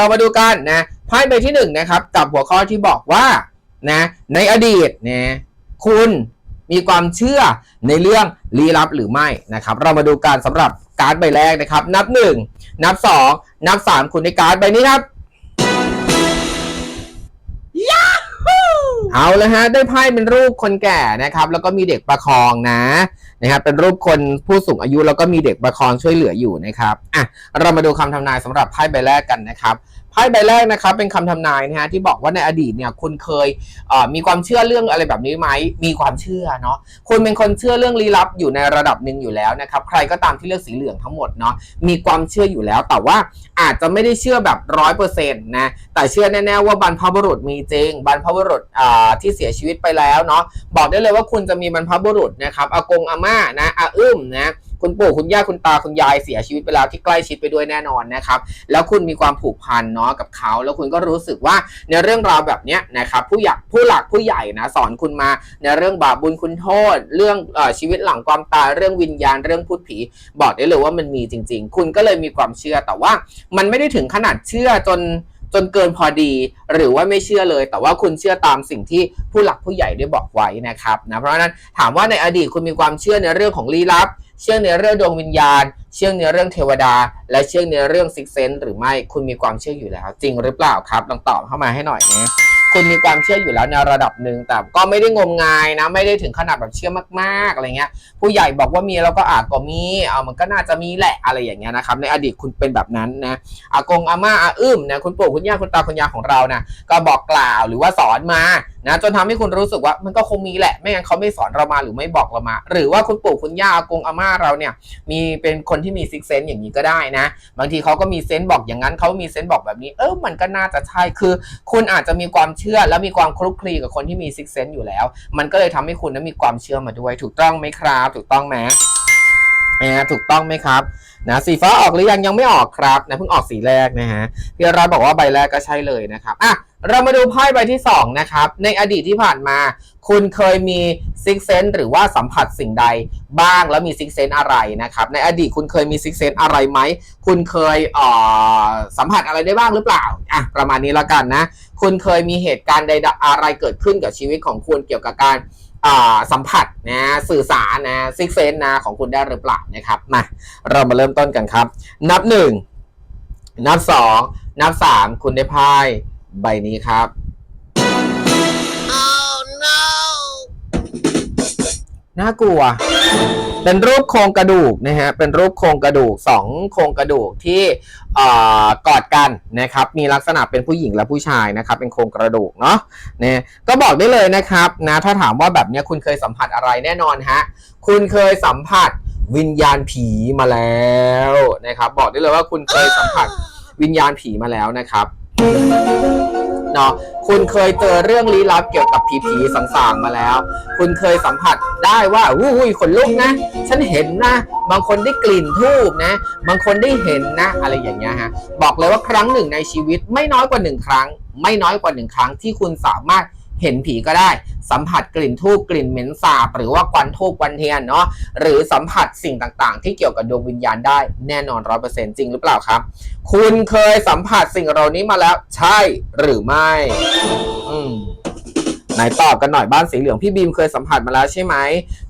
เรามาดูกันนะไพ่ใบที่หนึ่งนะครับกับหัวข้อที่บอกว่านะในอดีตนะคุณมีความเชื่อในเรื่องลี้ลับหรือไม่นะครับ เรามาดูกันสำหรับการ์ดใบแรกนะครับ นับหนึ่งนับสองนับสามคุณในการ์ดใบนี้ครับเอาเลยฮะได้ไพ่เป็นรูปคนแก่นะครับ แล้วก็มีเด็กประคองนะ นะครับเป็นรูปคนผู้สูงอายุแล้วก็มีเด็กประคองช่วยเหลืออยู่นะครับอะเรามาดูคำทำนายสำหรับไพ่ใบแรกกันนะครับ ไพ่ใบแรกนะครับเป็นคำทำนายนะฮะที่บอกว่าในอดีตเนี่ยคุณเคยเมีความเชื่อเรื่องอะไรแบบนี้ไหมมีความเชื่อเนาะคุณเป็นคนเชื่อเรื่องลี้ลับอยู่ในระดับหนึ่งอยู่แล้วนะครับใครก็ตามที่เลือกสีเหลืองทั้งหมดเนาะมีความเชื่ออยู่แล้ว แต่ว่าอาจจะไม่ได้เชื่อแบบร้อยเปอร์เซ็นต์นะแต่เชื่อแน่ๆว่าบรรพบุรุษมีจริง บรรพบุรุษที่เสียชีวิตไปแล้วเนาะบอกได้เลยว่าคุณจะมีบรรพบุรุษนะครับอากงอาม่านะอาอึ้มนะ คุณปู่คุณย่าคุณตาคุณยายเสียชีวิตไปแล้วที่ใกล้ชิดไปด้วยแน่นอนนะครับ แล้วคุณมีความผูกพันเนาะกับเขา แล้วคุณก็รู้สึกว่าในเรื่องราวแบบเนี้ยนะครับผู้ใหญ่ผู้หลักผู้ใหญ่นะสอนคุณมาในเรื่องบาปบุญคุณโทษ เรื่องอชีวิตหลังความตายเรื่องวิญญาณเรื่องพูดผี บอกได้เลยว่ามันมีจริง ๆ คุณก็เลยมีความเชื่อแต่ว่ามันไม่ได้ถึงขนาดเชื่อจนจนเกินพอดีหรือว่าไม่เชื่อเลย แต่ว่าคุณเชื่อตามสิ่งที่ผู้หลักผู้ใหญ่ได้บอกไว้นะครับนะเพราะฉะนั้นถามว่าในอดีตคุณมีความเชื่อในเรื่องของลี้ลับ เชื่อในเรื่องดวงวิญญาณ เชื่อในเรื่องเทวดา และเชื่อในเรื่องซิกเซนหรือไม่คุณมีความเชื่ออยู่แล้ว จริงหรือเปล่าครับลองตอบเข้ามาให้หน่อยนะคุณมีความเชื่ออยู่แล้วในระดับหนึ่งแต่ก็ไม่ได้งมงายนะ ไม่ได้ถึงขนาดแบบเชื่อมากๆอะไรเงี้ย ผู้ใหญ่บอกว่ามีแล้วก็อาจก็มีเอามันก็น่าจะมีแหละอะไรอย่างเงี้ยนะครับในอดีตคุณเป็นแบบนั้นนะอากงอาม่าอาอึ้มนะคุณปู่คุณย่าคุณตาคุณยายของเรานะก็บอกกล่าวหรือว่าสอนมานะจนทำให้คุณรู้สึกว่ามันก็คงมีแหละ ไม่งั้นเขาไม่สอนเรามาหรือไม่บอกเรามา หรือว่าคุณปู่คุณย่าอากงอาม่าเราเนี่ย มีเป็นคนที่มีซิกเซนอย่างนี้ก็ได้นะ บางทีเขาก็มีเซนส์บอกอย่างนั้นเขามีเซนส์บอกแบบนี้ เออมันก็น่าจะใช่คือ คุณอาจจะมีความเชื่อและมีความคลุกคลีกับคนที่มีซิกเซนส์อยู่แล้ว มันก็เลยทำให้คุณนั้นมีความเชื่อมาด้วย ถูกต้องไหมครับ ถูกต้องไหม นะถูกต้องไหมครับนะสีฟ้าออกหรือยังยังไม่ออกครับนะเพิ่งออกสีแรกนะฮะพี่รัฐบอกว่าใบแรกก็ใช่เลยนะครับอะเรามาดูไพ่ใบที่สองนะครับในอดีตที่ผ่านมา คุณเคยมีซิกเซนหรือว่าสัมผัสสิ่งใดบ้างแล้วมีซิกเซนอะไรนะครับในอดีตคุณเคยมีซิกเซนอะไรไหมคุณเคยเอ่อสัมผัสอะไรได้บ้างหรือเปล่าอะประมาณนี้แล้วกันนะ คุณเคยมีเหตุการณ์ใดอะไรเกิดขึ้นกับชีวิตของคุณเกี่ยวกับการ สัมผัสนะสื่อสารนะซิกเซนนะของคุณได้หรือเปล่านะครับมาเรามาเริ่มต้นกันครับ นับหนึ่งนับสองนับสามคุณได้ไพ่ใบนี้ครับน่ากลัว เป็นรูปโครงกระดูกนะฮะเป็นรูปโครงกระดูกสองโครงกระดูกที่เอ่อกอดกันนะครับมีลักษณะเป็นผู้หญิงและผู้ชายนะครับเป็นโครงกระดูกเนาะเนี่ยก็บอกได้เลยนะครับนะถ้าถามว่าแบบเนี้ยคุณเคยสัมผัสอะไรแน่นอนฮะคุณเคยสัมผัสวิญญาณผีมาแล้วนะครับบอกได้เลยว่าคุณเคยสัมผัสวิญญาณผีมาแล้วนะครับ เนาะคุณเคยเจอเรื่องลี้ลับเกี่ยวกับผีผีสางๆมาแล้ว คุณเคยสัมผัสได้ว่าอุ้ยขนลุกนะ ฉันเห็นนะ บางคนได้กลิ่นทูบนะ บางคนได้เห็นนะ อะไรอย่างเงี้ยฮะบอกเลยว่าครั้งหนึ่งในชีวิตไม่น้อยกว่าหนึ่งครั้ง ไม่น้อยกว่าหนึ่งครั้งที่คุณสามารถ เห็นผีก็ได้ สัมผัสกลิ่นทูบกลิ่นเหม็นสาบ หรือว่าควันทูบควันเทียนเนาะหรือสัมผัสสิ่งต่างๆ ที่เกี่ยวกับดวงวิญญาณได้แน่นอนร้อยเปอร์เซ็นต์จริงหรือเปล่าครับ คุณเคยสัมผัสสิ่งเหล่านี้มาแล้ว ใช่หรือไม่ อืมไหนตอบกันหน่อยบ้านสีเหลืองพี่บีมเคยสัมผัสมาแล้วใช่ไหม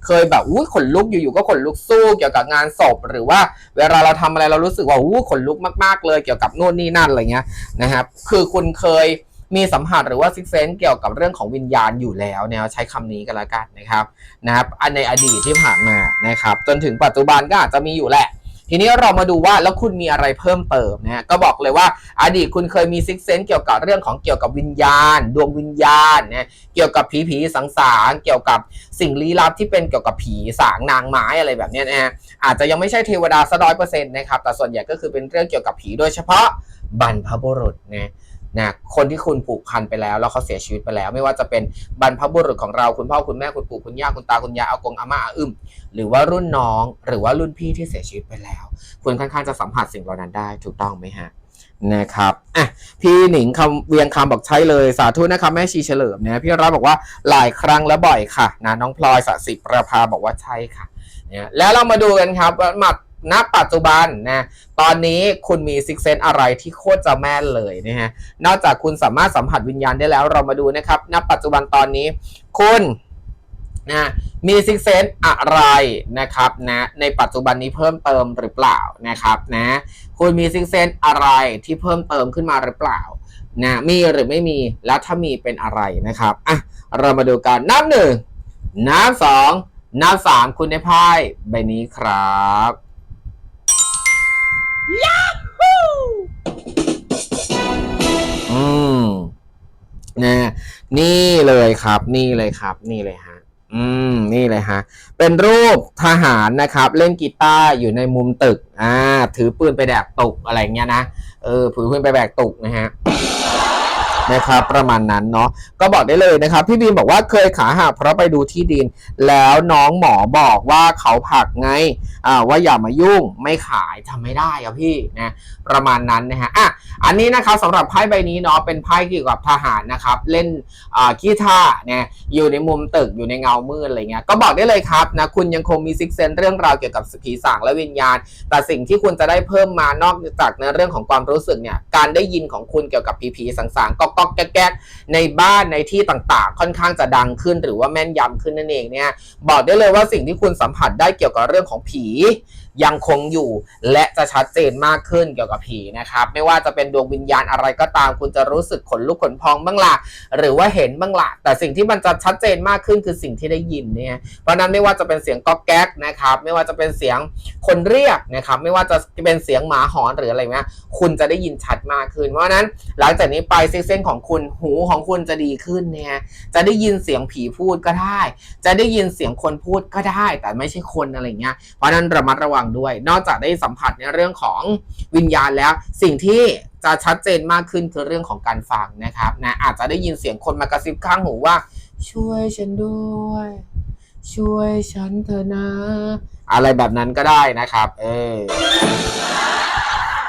เคยแบบอุ้ยขนลุกอยู่ๆก็ขนลุกสู้เกี่ยวกับงานศพหรือว่า เวลาเราทำอะไรเรารู้สึกว่าอู้ขนลุกมากๆเลยเกี่ยวกับโน่นนี่นั่นอะไรเงี้ยนะครับ คือคุณเคย มีสัมผัสหรือว่าซิกเซนเกี่ยวกับเรื่องของวิญญาณอยู่แล้วเนี่ยใช้คำนี้กันละกันนะครับนะครับอันในอดีตที่ผ่านมานะครับ จนถึงปัจจุบันก็อาจจะมีอยู่แหละทีนี้เรามาดูว่าแล้วคุณมีอะไรเพิ่มเติมนะฮะก็บอกเลยว่าอดีตคุณเคยมีซิกเซนเกี่ยวกับเรื่องของเกี่ยวกับวิญญาณ ดวงวิญญาณนะเกี่ยวกับผีผีสังสารเกี่ยวกับสิ่งลี้ลับที่เป็นเกี่ยวกับผีสางนางไม้อะไรแบบนี้นะฮะอาจจะยังไม่ใช่เทวดาซะร้อยเปอร์เซ็นต์นะครับแต่ส่วนใหญ่ก็คือเป็นเรื่องเกี่ยวกับผีโดยเฉพาะบรรพบุรุษนะ นะคนที่คุณผูกพันไปแล้ว แล้วเขาเสียชีวิตไปแล้ว ไม่ว่าจะเป็นบรรพบุรุษของเราคุณพ่อคุณแม่คุณปู่คุณย่าคุณตาคุณยายอากงอาม่าอาอึมหรือว่ารุ่นน้องหรือว่ารุ่นพี่ที่เสียชีวิตไปแล้ว คุณค่อนข้างจะสัมผัสสิ่งเหล่านั้นได้ถูกต้องไหมฮะนะครับอะพี่หนิงคำเวียงคำบอกใช่เลยสาธุนะครับแม่ชีเฉลิมเนี่ยพี่รัฐบอกว่าหลายครั้งและบ่อยค่ะนะน้องพลอยสสิประภาบอกว่าใช่ค่ะเนี่ยแล้วเรามาดูกันครับว่าหมัด ณปัจจุบันนะตอนนี้คุณมีซิกเซนอะไรที่โคตรจะแม่นเลยนะฮะนอกจากคุณสามารถสัมผัสวิญญาณได้แล้วเรามาดูนะครับ ณปัจจุบันตอนนี้ คุณนะมีซิกเซนอะไรนะครับนะในปัจจุบันนี้เพิ่มเติมหรือเปล่านะครับนะคุณมีซิกเซนอะไรที่เพิ่มเติมขึ้นมาหรือเปล่านะมีหรือไม่มีแล้วถ้ามีเป็นอะไรนะครับอะเรามาดูกันนับหนึ่งนับสองนับสามคุณได้ไพ่ใบนี้ครับ อืมนะนี่เลยครับ นี่เลยครับ นี่เลยฮะ อืม นี่เลยฮะ เป็นรูปทหารนะครับ เล่นกีตาร์อยู่ในมุมตึก อ่า ถือปืนไปแดกตุกอะไรเงี้ยนะ เออถือปืนไปแบกตุกนะฮะ นะครับประมาณนั้นเนาะก็บอกได้เลยนะครับ พี่บีมบอกว่าเคยขาหักเพราะไปดูที่ดิน แล้วน้องหมอบอกว่าเขาผลักไงอ่าว่าอย่ามายุ่งไม่ขายทำไม่ได้อะพี่นะประมาณนั้นนะฮะอะอันนี้นะครับสำหรับไพ่ใบนี้เนาะเป็นไพ่เกี่ยวกับทหารนะครับ เล่นอ่าขี้ท่าเนี่ยอยู่ในมุมตึกอยู่ในเงามืดอะไรเงี้ยก็บอกได้เลยครับนะคุณยังคงมีซิกเซนเรื่องราวเกี่ยวกับผีสางและวิญญาณ แต่สิ่งที่คุณจะได้เพิ่มมานอกจากในเรื่องของความรู้สึกเนี่ยการได้ยินของคุณเกี่ยวกับผีผีๆสางๆก๊อกก๊กแก๊กในบ้านในที่ต่างๆ ค่อนข้างจะดังขึ้นหรือว่าแม่นยำขึ้นนั่นเองเนี่ยบอกได้เลยว่าสิ่งที่คุณสัมผัสได้เกี่ยวกับเรื่องของผียังคงอยู่ และจะชัดเจนมากขึ้นเกี่ยวกับผีนะครับ ไม่ว่าจะเป็นดวงวิญญาณอะไรก็ตาม คุณจะรู้สึกขนลุกขนพองบ้างละหรือว่าเห็นบ้างละแต่สิ่งที่มันจะชัดเจนมากขึ้นคือสิ่งที่ได้ยินเนี่ยเพราะนั้นไม่ว่าจะเป็นเสียงก๊อกแก๊กนะครับ ไม่ว่าจะเป็นเสียงคนเรียกนะครับ ไม่ว่าจะเป็นเสียงหมาหอนหรืออะไรเงี้ยคุณจะได้ยินชัดมากขึ้น เพราะนั้นหลังจากนี้ไปซิกเซนของคุณหูของคุณจะดีขึ้นเนี่ยจะได้ยินเสียงผีพูดก็ได้ จะได้ยินเสียงคนพูดก็ได้ แต่ไม่ใช่คนอะไรเงี้ยเพราะฉะนั้นระมัดระวังด้วย นอกจากได้สัมผัสในเรื่องของวิญญาณแล้ว สิ่งที่จะชัดเจนมากขึ้นคือเรื่องของการฟังนะครับนะอาจจะได้ยินเสียงคนมากระซิบข้างหูว่า ช่วยฉันด้วย ช่วยฉันเถอะนะ อะไรแบบนั้นก็ได้นะครับ เออ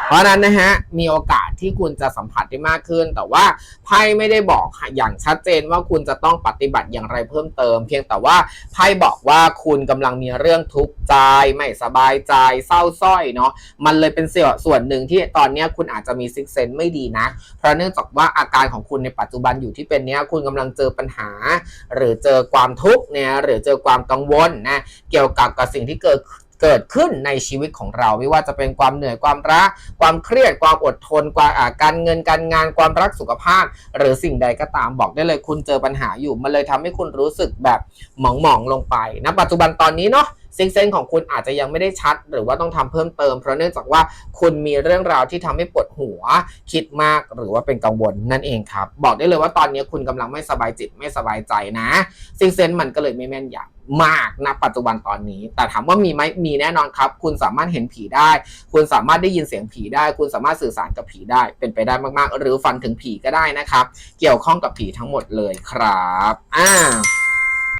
เพราะนั้นนะฮะมีโอกาส ที่คุณจะสัมผัสได้มากขึ้น แต่ว่าไพ่ไม่ได้บอกอย่างชัดเจนว่าคุณจะต้องปฏิบัติอย่างไรเพิ่มเติม เพียงแต่ว่าไพ่บอกว่าคุณกำลังมีเรื่องทุกข์ใจไม่สบายใจเศร้าสร้อยเนาะมันเลยเป็นส่วนส่วนหนึ่งที่ตอนนี้คุณอาจจะมีซิกเซนไม่ดีนะเพราะเนื่องจากว่าอาการของคุณในปัจจุบันอยู่ที่เป็นเนี้ยคุณกำลังเจอปัญหา หรือเจอความทุกข์เนี่ยหรือเจอความกังวลนะเกี่ยวกับกับสิ่งที่เกิด เกิดขึ้นในชีวิตของเรา ไม่ว่าจะเป็นความเหนื่อยความรัก ความเครียดความอดทนความการเงินการงานความรักสุขภาพ หรือสิ่งใดก็ตามบอกได้เลยคุณเจอปัญหาอยู่ มันเลยทำให้คุณรู้สึกแบบหมองๆลงไปณปัจจุบันตอนนี้เนาะ ซิกเซนของคุณอาจจะยังไม่ได้ชัด หรือว่าต้องทำเพิ่มเติม เพราะเนื่องจากว่าคุณมีเรื่องราวที่ทำให้ปวดหัว คิดมากหรือว่าเป็นกังวลนั่นเองครับ บอกได้เลยว่าตอนนี้คุณกำลังไม่สบายจิตไม่สบายใจนะซิกเซนมันก็เลยไม่แม่นยำมากณปัจจุบันตอนนี้ แต่ถามว่ามีไหมมีแน่นอนครับ คุณสามารถเห็นผีได้ คุณสามารถได้ยินเสียงผีได้ คุณสามารถสื่อสารกับผีได้ เป็นไปได้มากๆ หรือฝันถึงผีก็ได้นะครับ เกี่ยวข้องกับผีทั้งหมดเลยครับ อ่า